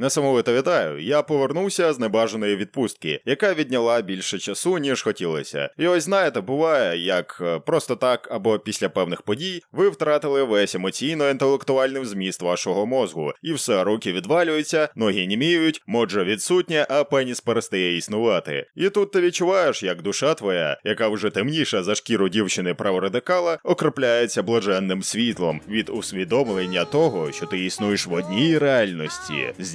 Несамовито вітаю. Я повернувся з небажаної відпустки, яка відняла більше часу, ніж хотілося. І ось знаєте, буває, як е, просто так або після певних подій ви втратили весь емоційно-інтелектуальний зміст вашого мозгу, і все, руки відвалюються, ноги німіють, моджа відсутня, а пеніс перестає існувати. І тут ти відчуваєш, як душа твоя, яка вже темніша за шкіру дівчини праворадикала, окропляється блаженним світлом від усвідомлення того, що ти існуєш в одній реальності з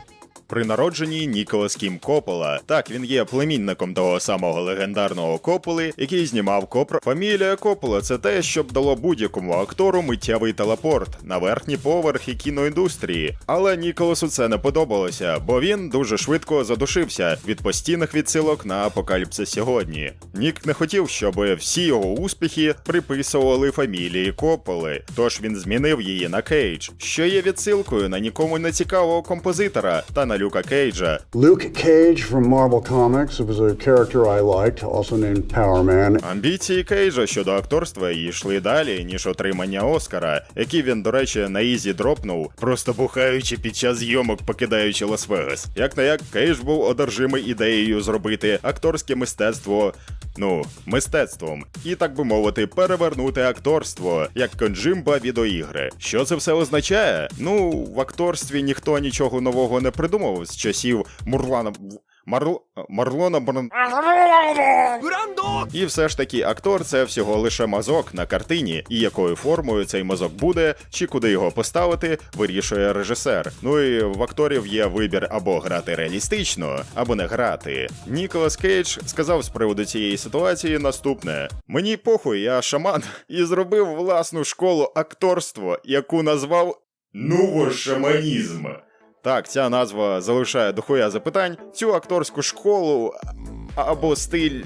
При народженні Ніколас Кім Коппола. Так, він є племінником того самого легендарного Копполи, який знімав Копра. Фамілія Коппола це те, що дало будь-якому актору миттєвий телепорт на верхні поверхи кіноіндустрії. Але Ніколасу це не подобалося, бо він дуже швидко задушився від постійних відсилок на апокаліпсис сьогодні. Нік не хотів, щоб всі його успіхи приписували фамілії Копполи, тож він змінив її на Кейдж, що є відсилкою на нікому не цікавого композитора та на Люка Кейджа. Luke Cage from Marvel Comics. Was a character I liked, also named Power Man. Амбіції Кейджа щодо акторства йшли далі, ніж отримання Оскара, який він, до речі, на ізі дропнув, просто бухаючи під час зйомок, покидаючи Лас-Вегас. Як на як Кейдж був одержимий ідеєю зробити акторське мистецтво. Ну, мистецтвом, і так би мовити, перевернути акторство, як конджимба відеоігри. Що це все означає? Ну, в акторстві ніхто нічого нового не придумав з часів Мурлана. Марл... Марлона Бран... І все ж таки актор це всього лише мазок на картині, і якою формою цей мазок буде, чи куди його поставити, вирішує режисер. Ну і в акторів є вибір або грати реалістично, або не грати. Ніколас Кейдж сказав з приводу цієї ситуації наступне: мені похуй, я шаман, і зробив власну школу акторства, яку назвав Нувошаманізм. Так, ця назва залишає дохуя запитань. Цю акторську школу або стиль.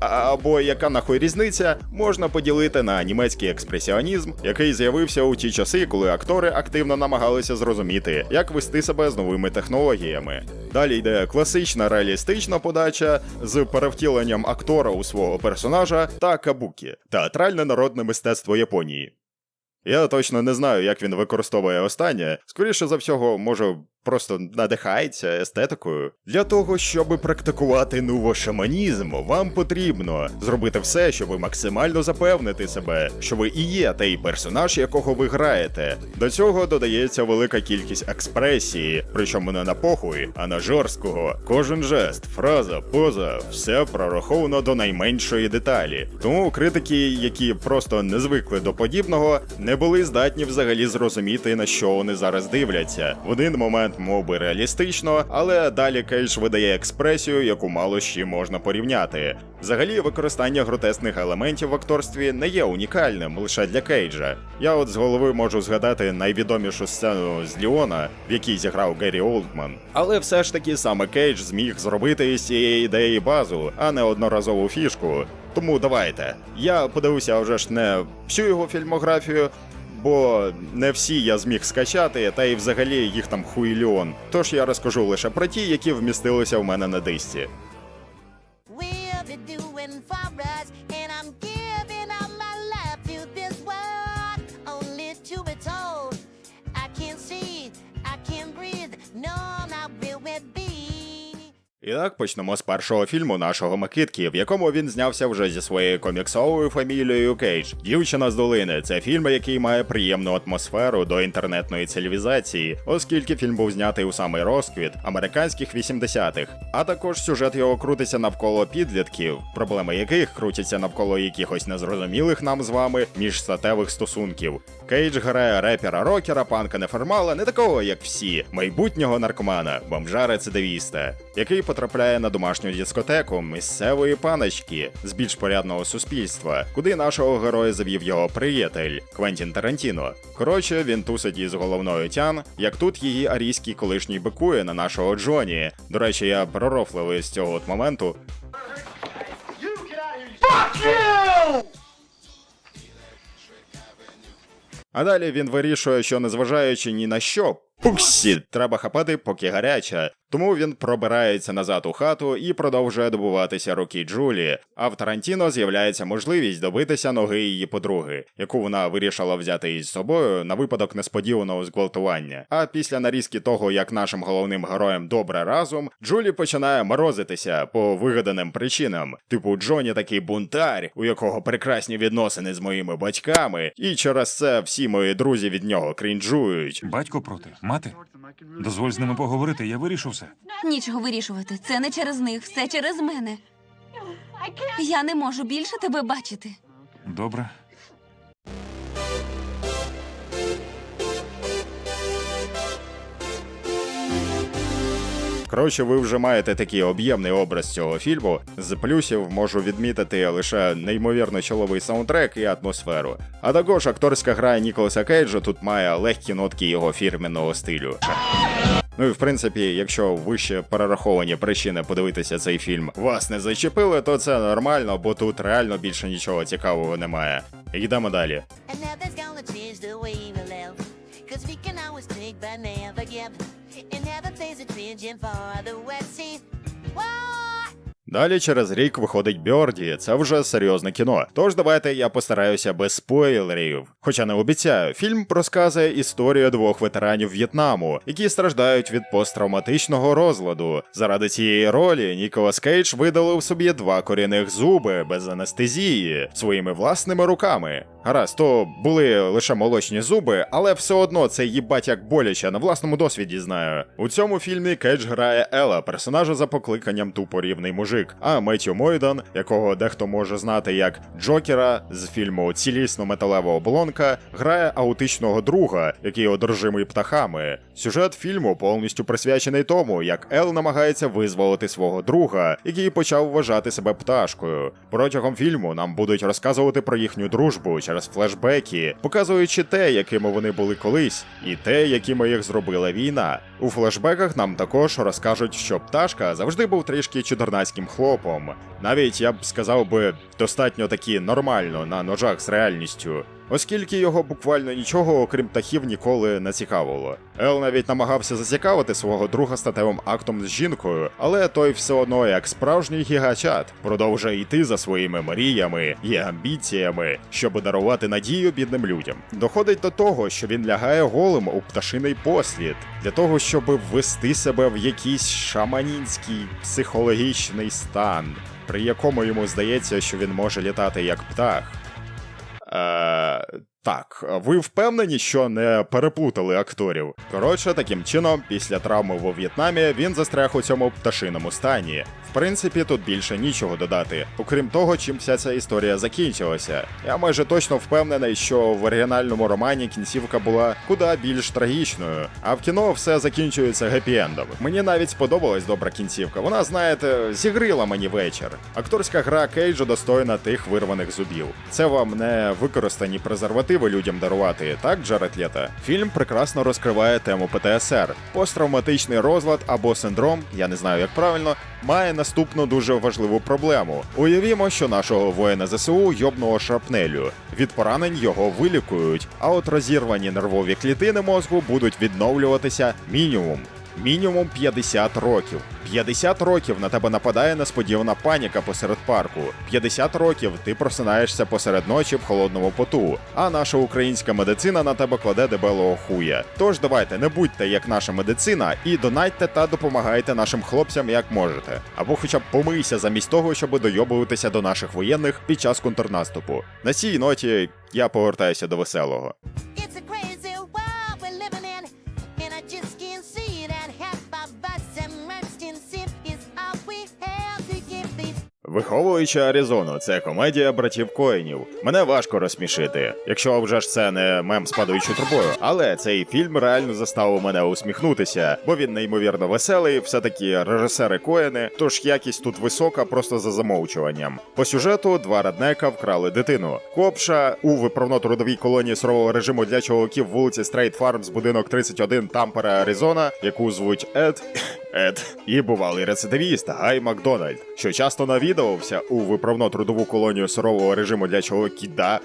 Або яка нахуй різниця, можна поділити на німецький експресіонізм, який з'явився у ті часи, коли актори активно намагалися зрозуміти, як вести себе з новими технологіями. Далі йде класична реалістична подача з перевтіленням актора у свого персонажа та кабукі театральне народне мистецтво Японії. Я точно не знаю, як він використовує останнє. Скоріше за всього, може, просто надихається естетикою. Для того, щоб практикувати нувошаманізм, вам потрібно зробити все, щоб максимально запевнити себе, що ви і є той персонаж, якого ви граєте. До цього додається велика кількість експресії, причому не на похуй, а на жорсткого. Кожен жест, фраза, поза, все прораховано до найменшої деталі. Тому критики, які просто не звикли до подібного, не були здатні взагалі зрозуміти, на що вони зараз дивляться. В один момент мов би реалістично, але далі Кейдж видає експресію, яку мало чим можна порівняти. Взагалі, використання гротесних елементів в акторстві не є унікальним лише для Кейджа. Я от з голови можу згадати найвідомішу сцену з Ліона, в якій зіграв Геррі Олдман. Але все ж таки саме Кейдж зміг зробити з цієї ідеї базу, а не одноразову фішку. Тому давайте. Я подивився вже ж не всю його фільмографію, бо не всі я зміг скачати, та й взагалі їх там хуйльон. Тож я розкажу лише про ті, які вмістилися в мене на дисці. І так почнемо з першого фільму нашого Микитки, в якому він знявся вже зі своєю коміксовою фамілією Кейдж. Дівчина з долини це фільм, який має приємну атмосферу до інтернетної цивілізації, оскільки фільм був знятий у самий розквіт американських 80-х. А також сюжет його крутиться навколо підлітків, проблеми яких крутяться навколо якихось незрозумілих нам з вами міжстатевих стосунків. Кейдж грає репера рокера, панка неформала, не такого, як всі, майбутнього наркомана, бомжа рецидивіста, який потрапляє на домашню дискотеку місцевої паночки з більш порядного суспільства, куди нашого героя завів його приятель Квентін Тарантіно. Коротше, він тусить із головною тян, як тут її арійський колишній бикує на нашого Джоні. До речі, я пророфливий з цього от моменту. А далі він вирішує, що незважаючи ні на що, Пуксі, треба хапати, поки гаряча. Тому він пробирається назад у хату і продовжує добуватися руки Джулі. А в Тарантіно з'являється можливість добитися ноги її подруги, яку вона вирішила взяти із собою на випадок несподіваного зґвалтування. А після нарізки того, як нашим головним героям добре разом, Джулі починає морозитися по вигаданим причинам. Типу, Джоні такий бунтар, у якого прекрасні відносини з моїми батьками, і через це всі мої друзі від нього крінжують. Батько проти, мати. Дозволь з ними поговорити, я вирішу все. Нічого вирішувати. Це не через них, все через мене. Я не можу більше тебе бачити. Добре. Коротше, ви вже маєте такий об'ємний образ цього фільму. З плюсів можу відмітити лише неймовірно чоловий саундтрек і атмосферу. А також акторська гра Ніколаса Кейджа тут має легкі нотки його фірменного стилю. Ну і в принципі, якщо вище перераховані причини подивитися цей фільм вас не зачепили, то це нормально, бо тут реально більше нічого цікавого немає. Йдемо далі. And Далі через рік виходить Бьорді, це вже серйозне кіно. Тож давайте я постараюся без спойлерів. Хоча не обіцяю, фільм розказує історію двох ветеранів В'єтнаму, які страждають від посттравматичного розладу. Заради цієї ролі Ніколас Кейдж видалив собі два корінних зуби без анестезії своїми власними руками. Гаразд, то були лише молочні зуби, але все одно це їбать як боляче на власному досвіді знаю. У цьому фільмі Кейдж грає Ела, персонажа за покликанням тупорівний мужик, а Меттю Мойдан, якого дехто може знати як Джокера з фільму Цілісно металева оболонка, грає аутичного друга, який одержимий птахами. Сюжет фільму повністю присвячений тому, як Ел намагається визволити свого друга, який почав вважати себе пташкою. Протягом фільму нам будуть розказувати про їхню дружбу через флешбеки, показуючи те, якими вони були колись, і те, якими їх зробила війна. У флешбеках нам також розкажуть, що пташка завжди був трішки чудернацьким хлопом. Навіть я б сказав би достатньо таки нормально на ножах з реальністю. Оскільки його буквально нічого, окрім птахів, ніколи не цікавило. Ел навіть намагався зацікавити свого друга статевим актом з жінкою, але той все одно, як справжній гігачат, продовжує йти за своїми мріями і амбіціями, щоб дарувати надію бідним людям. Доходить до того, що він лягає голим у пташиний послід для того, щоб ввести себе в якийсь шаманінський психологічний стан, при якому йому здається, що він може літати як птах. Е, так, ви впевнені, що не переплутали акторів? Коротше, таким чином, після травми во В'єтнамі він застряг у цьому пташиному стані. Принципі, тут більше нічого додати, окрім того, чим вся ця історія закінчилася. Я майже точно впевнений, що в оригінальному романі кінцівка була куди більш трагічною, а в кіно все закінчується гепі-ендом. Мені навіть сподобалась добра кінцівка. Вона, знаєте, зігріла мені вечір. Акторська гра Кейджа достойна тих вирваних зубів. Це вам не використані презервативи людям дарувати, так, Джаред Лєта? Фільм прекрасно розкриває тему ПТСР. Посттравматичний розлад або синдром, я не знаю як правильно, має наступну дуже важливу проблему. Уявімо, що нашого воїна ЗСУ йобнуло шрапнелю. Від поранень його вилікують, а от розірвані нервові клітини мозку будуть відновлюватися мінімум. Мінімум 50 років. 50 років на тебе нападає несподівана паніка посеред парку. 50 років ти просинаєшся посеред ночі в холодному поту, а наша українська медицина на тебе кладе дебелого хуя. Тож давайте не будьте як наша медицина і донайте та допомагайте нашим хлопцям як можете. Або хоча б помийся замість того, щоб дойобуватися до наших воєнних під час контрнаступу. На цій ноті я повертаюся до веселого. Виховуючи Аризону, це комедія братів Коїнів. Мене важко розсмішити, якщо вже ж це не мем з падаючою трубою. Але цей фільм реально заставив мене усміхнутися, бо він неймовірно веселий, все таки режисери Коїни, тож якість тут висока, просто за замовчуванням. По сюжету два раднека вкрали дитину. Копша у виправно-трудовій колонії сурового режиму для чоловіків вулиці Стрейт Фармс, будинок 31 Тампера, Аризона, яку звуть Ед. Ед і бувалий рецидивіст Гай Макдональд, що часто навідувався у виправно-трудову колонію сурового режиму для чоловіків. Да,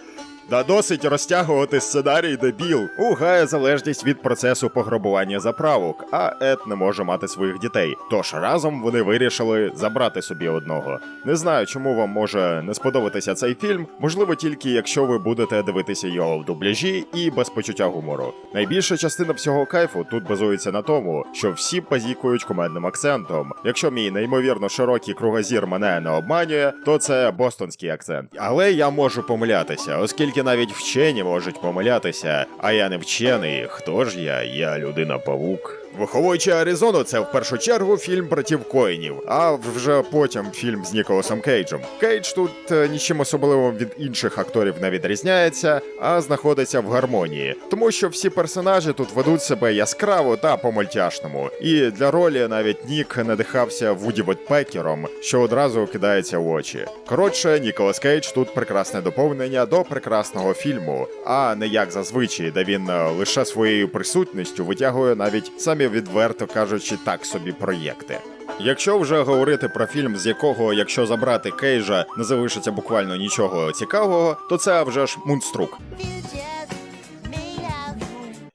Да досить розтягувати сценарій дебіл. У залежність від процесу пограбування заправок, а Ед не може мати своїх дітей. Тож разом вони вирішили забрати собі одного. Не знаю, чому вам може не сподобатися цей фільм. Можливо, тільки якщо ви будете дивитися його в дубляжі і без почуття гумору. Найбільша частина всього кайфу тут базується на тому, що всі базікують кумедним акцентом. Якщо мій неймовірно широкий кругозір мене не обманює, то це бостонський акцент. Але я можу помилятися, оскільки навіть вчені можуть помилятися. А я не вчений. Хто ж я? Я людина павук. Виховуючи Аризону, це в першу чергу фільм братів Коїнів, а вже потім фільм з Ніколасом Кейджем. Кейдж тут е, нічим особливим від інших акторів не відрізняється, а знаходиться в гармонії, тому що всі персонажі тут ведуть себе яскраво та по-мультяшному. І для ролі навіть Нік надихався Вуді Вотпекером, що одразу кидається в очі. Коротше, Ніколас Кейдж тут прекрасне доповнення до прекрасного фільму, а не як зазвичай, де він е, лише своєю присутністю витягує навіть самі відверто кажучи так собі проєкти. Якщо вже говорити про фільм, з якого, якщо забрати Кейджа, не залишиться буквально нічого цікавого, то це вже ж Мунструк.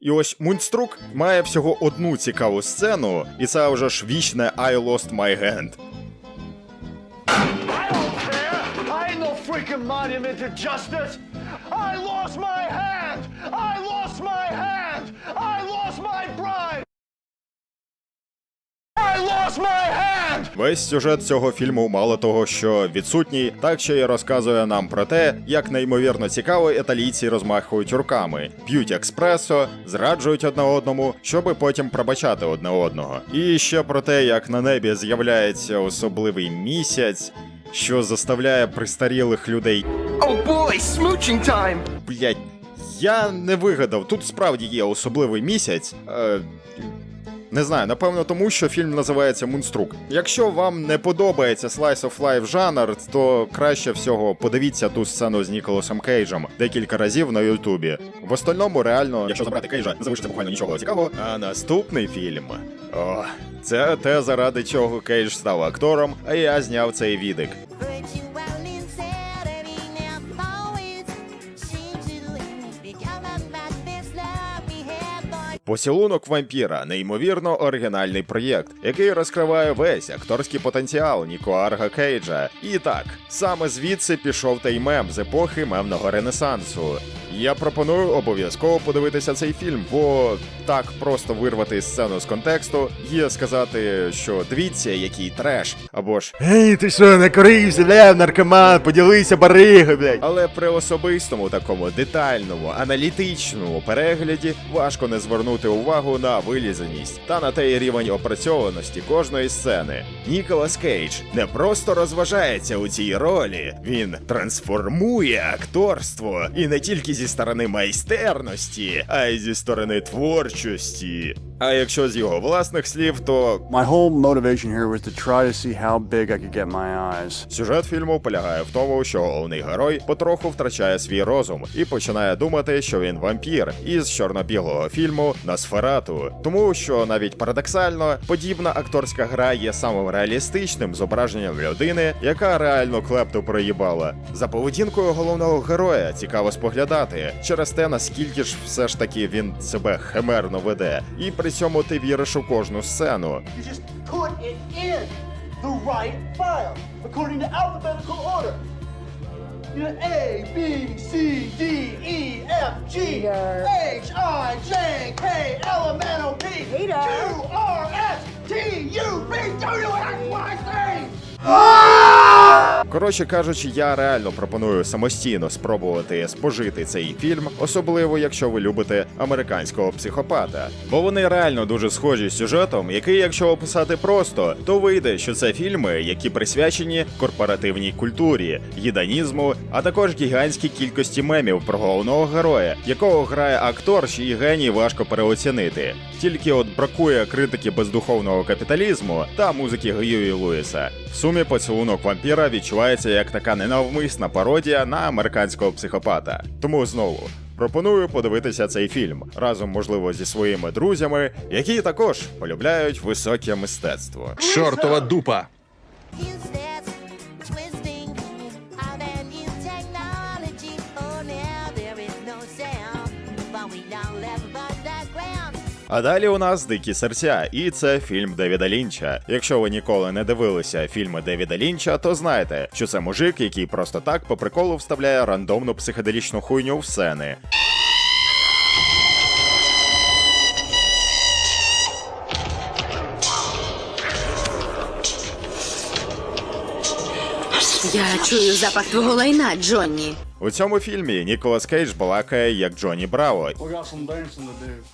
І ось Мунструк має всього одну цікаву сцену, і це вже ж вічне I lost my hand. I lost my hand. I lost my hand. I lost my bride. I lost my hand. Весь сюжет цього фільму мало того, що відсутній, так ще й розказує нам про те, як неймовірно цікаво італійці розмахують руками, п'ють експресо, зраджують одне одному, щоби потім пробачати одне одного. І ще про те, як на небі з'являється особливий місяць, що заставляє престарілих людей. Oh boy, smooching time! Блять, я не вигадав. Тут справді є особливий місяць. Е, не знаю, напевно, тому що фільм називається Мунструк. Якщо вам не подобається Slice of Life жанр, то краще всього подивіться ту сцену з Ніколасом Кейджем декілька разів на Ютубі. В остальному, реально, якщо забрати Кейджа, залишиться буквально нічого цікавого. А наступний фільм. О, це те, заради чого Кейдж став актором, а я зняв цей відик. Поцілунок вампіра неймовірно оригінальний проєкт, який розкриває весь акторський потенціал Ніко Арга Кейджа. І так, саме звідси пішов той мем з епохи мемного ренесансу. Я пропоную обов'язково подивитися цей фільм, бо так просто вирвати сцену з контексту є сказати, що дивіться, який треш, або ж Ей, ти що, не корився, бля, наркоман, поділися бариги, блядь. Але при особистому такому детальному, аналітичному перегляді важко не звернути увагу на вилізаність та на той рівень опрацьованості кожної сцени. Ніколас Кейдж не просто розважається у цій ролі, він трансформує акторство і не тільки зі сторони майстерності, а й зі сторони творчості. А якщо з його власних слів, то My whole motivation here was to try to see how big I could get my eyes. Сюжет фільму полягає в тому, що головний герой потроху втрачає свій розум і починає думати, що він вампір із чорно-білого фільму Носферату. Тому що навіть парадоксально подібна акторська гра є самим реалістичним зображенням людини, яка реально клепту проїбала. За поведінкою головного героя цікаво споглядати через те, наскільки ж все ж таки він себе химерно веде, і при цьому ти віриш у кожну сцену. You just put it in the right file according to alphabetical order. You A, B, C, D, E, F, G, H, I, J, K, L, M, N, O, P, Q, R, S, T, U, V, W, X, Y, Z. Коротше кажучи, я реально пропоную самостійно спробувати спожити цей фільм, особливо якщо ви любите американського психопата. Бо вони реально дуже схожі з сюжетом, який, якщо описати просто, то вийде, що це фільми, які присвячені корпоративній культурі, гіданізму, а також гігантській кількості мемів про головного героя, якого грає актор, чиї геній важко переоцінити. Тільки от бракує критики бездуховного капіталізму та музики Гюї Луїса. В сумі поцілунок вампіра відчувається як така ненавмисна пародія на американського психопата. Тому знову. Пропоную подивитися цей фільм разом, можливо, зі своїми друзями, які також полюбляють високе мистецтво. Чортова дупа! А далі у нас дикі серця, і це фільм Девіда Лінча. Якщо ви ніколи не дивилися фільми Девіда Лінча, то знаєте, що це мужик, який просто так по приколу вставляє рандомну психоделічну хуйню в сцени. Я чую запах твого лайна, Джонні. У цьому фільмі Ніколас Кейдж балакає як Джонні Браво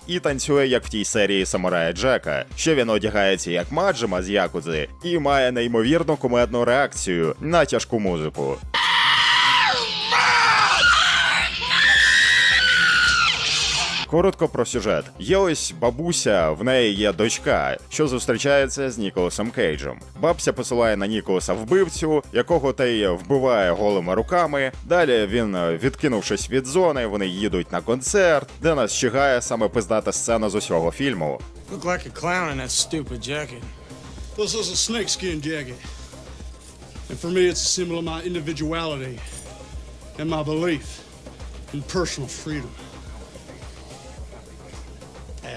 і танцює як в тій серії Самурая Джека. Ще він одягається як Маджима з Якудзи і має неймовірну кумедну реакцію на тяжку музику. Коротко про сюжет. Є ось бабуся, в неї є дочка, що зустрічається з Ніколасом Кейджем. Бабця посилає на Ніколаса вбивцю, якого той вбиває голими руками. Далі він, е, відкинувшись від зони, вони їдуть на концерт, де нас чигає саме пиздата сцена з усього фільму. And for me, it's a symbol of my individuality and my belief in personal freedom.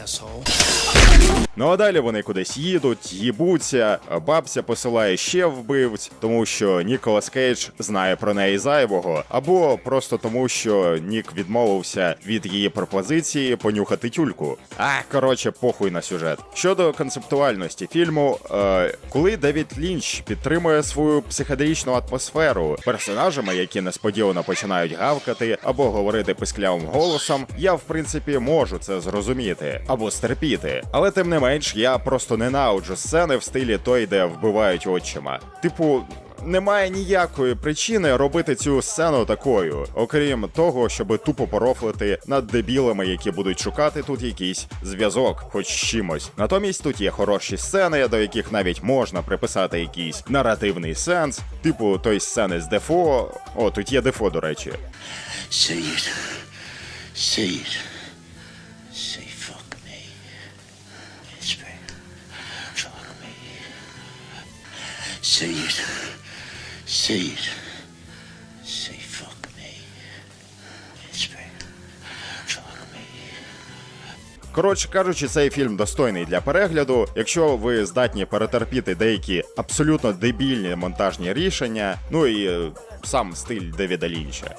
Asshole. Ну а далі вони кудись їдуть, їбуться, бабця посилає ще вбивць, тому що Ніколас Кейдж знає про неї зайвого, або просто тому, що Нік відмовився від її пропозиції понюхати тюльку. А коротше, похуй на сюжет. Щодо концептуальності фільму, е, коли Девід Лінч підтримує свою психоделічну атмосферу персонажами, які несподівано починають гавкати або говорити писклявим голосом, я в принципі можу це зрозуміти або стерпіти. Але тим не менш, я просто ненавиджу сцени в стилі той, де вбивають отчима. Типу. Немає ніякої причини робити цю сцену такою, окрім того, щоб тупо порофлити над дебілами, які будуть шукати тут якийсь зв'язок, хоч чимось. Натомість тут є хороші сцени, до яких навіть можна приписати якийсь наративний сенс, типу той сцени з Дефо. О, тут є Дефо, до речі. Say it. Say it. Say fuck Say it. Say it. Say fuck me. Whisper. Fuck me. Коротше кажучи, цей фільм достойний для перегляду. Якщо ви здатні перетерпіти деякі абсолютно дебільні монтажні рішення, ну і сам стиль Девіда Лінча.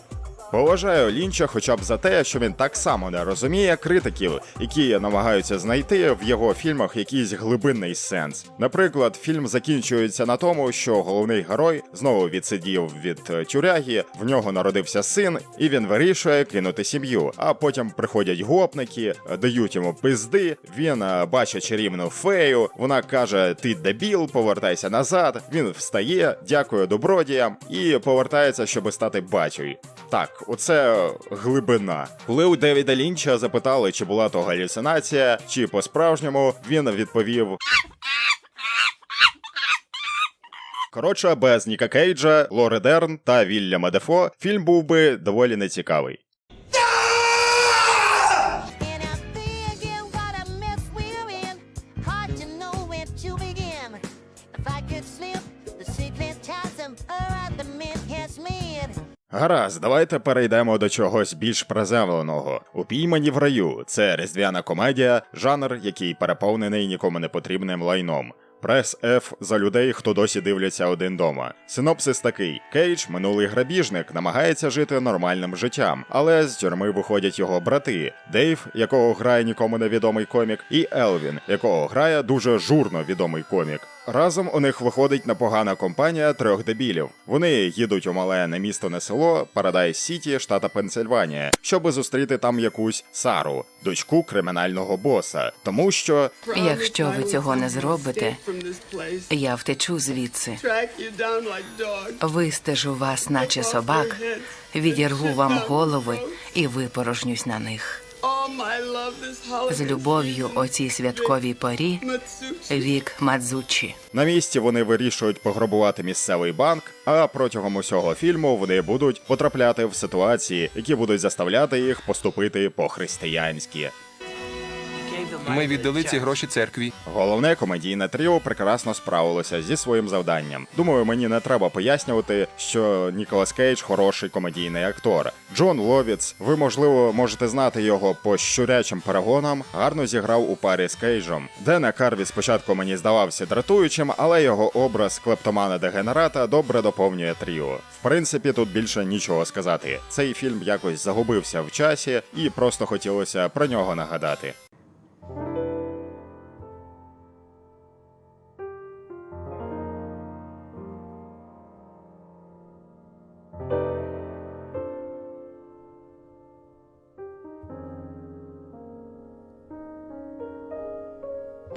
Поважаю Лінча хоча б за те, що він так само не розуміє критиків, які намагаються знайти в його фільмах якийсь глибинний сенс. Наприклад, фільм закінчується на тому, що головний герой знову відсидів від е, тюряги, в нього народився син, і він вирішує кинути сім'ю. А потім приходять гопники, дають йому пизди. Він е, бачить чарівну фею. Вона каже: Ти дебіл, повертайся назад. Він встає, дякує добродіям і повертається, щоб стати батькою. Так, оце глибина. Коли у Девіда Лінча запитали, чи була то галюцинація, чи по-справжньому, він відповів. Коротше, без Ніка Кейджа, Лори Дерн та Вільяма Дефо фільм був би доволі нецікавий. Гаразд, давайте перейдемо до чогось більш приземленого. Упіймані в раю це різдвяна комедія, жанр, який переповнений нікому не потрібним лайном. Прес F за людей, хто досі дивляться один дома. Синопсис такий: Кейдж, минулий грабіжник, намагається жити нормальним життям, але з тюрми виходять його брати: Дейв, якого грає нікому невідомий комік, і Елвін, якого грає дуже журно відомий комік. Разом у них виходить непогана компанія трьох дебілів. Вони їдуть у мале не місто не село Парадайз Сіті, штата Пенсильванія, щоби зустріти там якусь Сару, дочку кримінального боса. Тому що Якщо ви цього не зробите, я втечу звідси. Вистежу вас, наче собак, відірву вам голови і випорожнюсь на них. З любов'ю о цій святковій порі вік Мадзучі. на місці вони вирішують пограбувати місцевий банк, а протягом усього фільму вони будуть потрапляти в ситуації, які будуть заставляти їх поступити по-християнськи. gave them Ми віддали ці гроші церкві. Головне комедійне тріо прекрасно справилося зі своїм завданням. Думаю, мені не треба пояснювати, що Ніколас Кейдж хороший комедійний актор. Джон Ловіц, ви можливо можете знати його по щурячим перегонам, гарно зіграв у парі з Кейджем. Дена Карві спочатку мені здавався дратуючим, але його образ клептомана дегенерата добре доповнює тріо. В принципі, тут більше нічого сказати. Цей фільм якось загубився в часі, і просто хотілося про нього нагадати.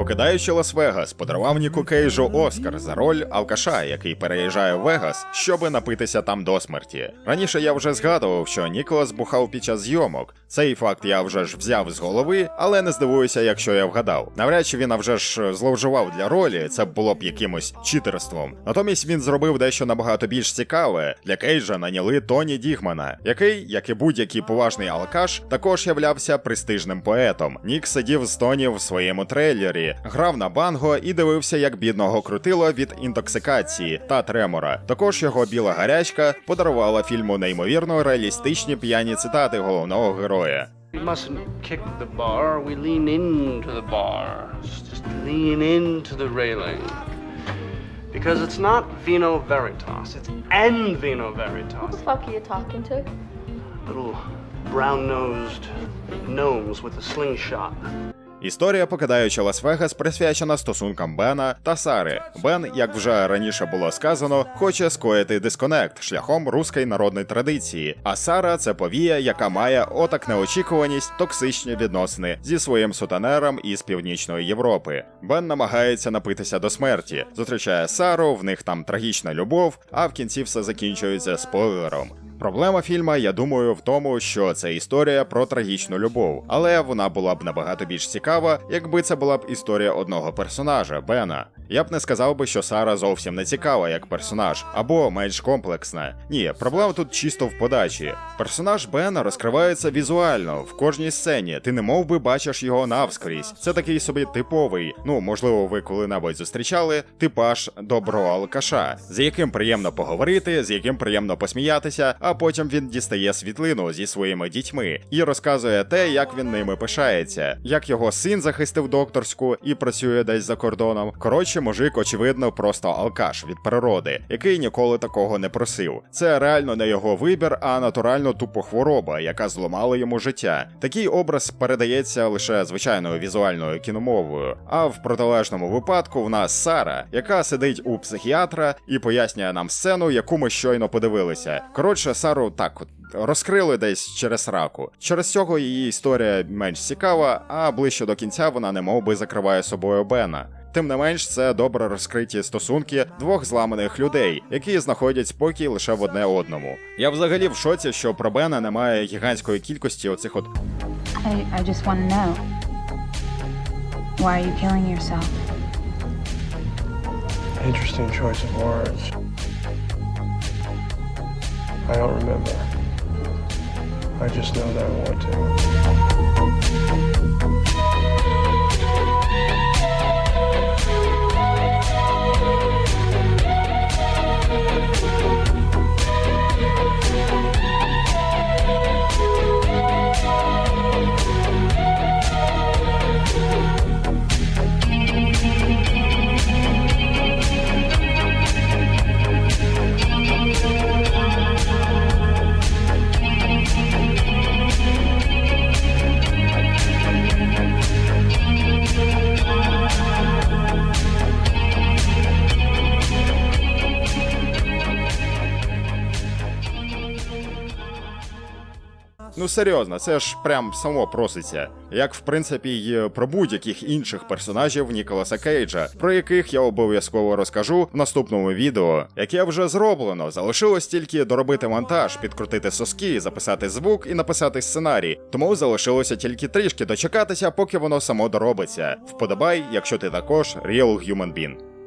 Покидаючи Лас-Вегас, подарував Ніку Кейджу Оскар за роль алкаша, який переїжджає в Вегас, щоби напитися там до смерті. Раніше я вже згадував, що Ніколас бухав під час зйомок. Цей факт я вже ж взяв з голови, але не здивуюся, якщо я вгадав. Навряд чи він а вже ж зловживав для ролі, це було б якимось читерством. Натомість він зробив дещо набагато більш цікаве. Для Кейджа наняли Тоні Дігмана, який, як і будь-який поважний алкаш, також являвся престижним поетом. Нік сидів з Тоні в своєму трейлері, грав на банго і дивився, як бідного крутило від інтоксикації та тремора. Також його біла гарячка подарувала фільму неймовірно реалістичні п'яні цитати головного героя. We mustn't kick the bar, we lean into the bar. Just lean into the railing. Because it's not Vino Veritas, it's en Vino Veritas. Who the fuck are you talking to? Little brown nosed gnomes with a slingshot. Історія, покидаючи Лас-Вегас, присвячена стосункам Бена та Сари. Бен, як вже раніше було сказано, хоче скоїти дисконект шляхом руської народної традиції. А Сара це повія, яка має отак неочікуваність, токсичні відносини зі своїм сутенером із північної Європи. Бен намагається напитися до смерті, зустрічає Сару, в них там трагічна любов, а в кінці все закінчується спойлером. Проблема фільма, я думаю, в тому, що це історія про трагічну любов, але вона була б набагато більш цікава, якби це була б історія одного персонажа Бена. Я б не сказав би, що Сара зовсім не цікава як персонаж, або менш комплексна. Ні, проблема тут чисто в подачі. Персонаж Бена розкривається візуально в кожній сцені. Ти не мов би бачиш його навскрізь. Це такий собі типовий. Ну можливо, ви коли-небудь зустрічали типаж доброго алкаша, з яким приємно поговорити, з яким приємно посміятися. А потім він дістає світлину зі своїми дітьми і розказує те, як він ними пишається, як його син захистив докторську і працює десь за кордоном. Коротше, мужик, очевидно, просто алкаш від природи, який ніколи такого не просив. Це реально не його вибір, а натурально тупо хвороба, яка зламала йому життя. Такий образ передається лише звичайною візуальною кіномовою. А в протилежному випадку в нас Сара, яка сидить у психіатра і пояснює нам сцену, яку ми щойно подивилися. Коротше, Сару так от. Розкрили десь через раку. Через цього її історія менш цікава, а ближче до кінця вона не би закриває собою Бена. Тим не менш, це добре розкриті стосунки двох зламаних людей, які знаходять спокій лише в одне одному. Я взагалі в шоці, що про Бена немає гігантської кількості оцих от I, I just want to know. Why are you killing yourself? Interesting choice of words. I don't remember. I just know that I want to. Серйозно, це ж прям само проситься. Як в принципі й про будь-яких інших персонажів Ніколаса Кейджа, про яких я обов'язково розкажу в наступному відео, яке вже зроблено. Залишилось тільки доробити монтаж, підкрутити соски, записати звук і написати сценарій. Тому залишилося тільки трішки дочекатися, поки воно само доробиться. Вподобай, якщо ти також real human being.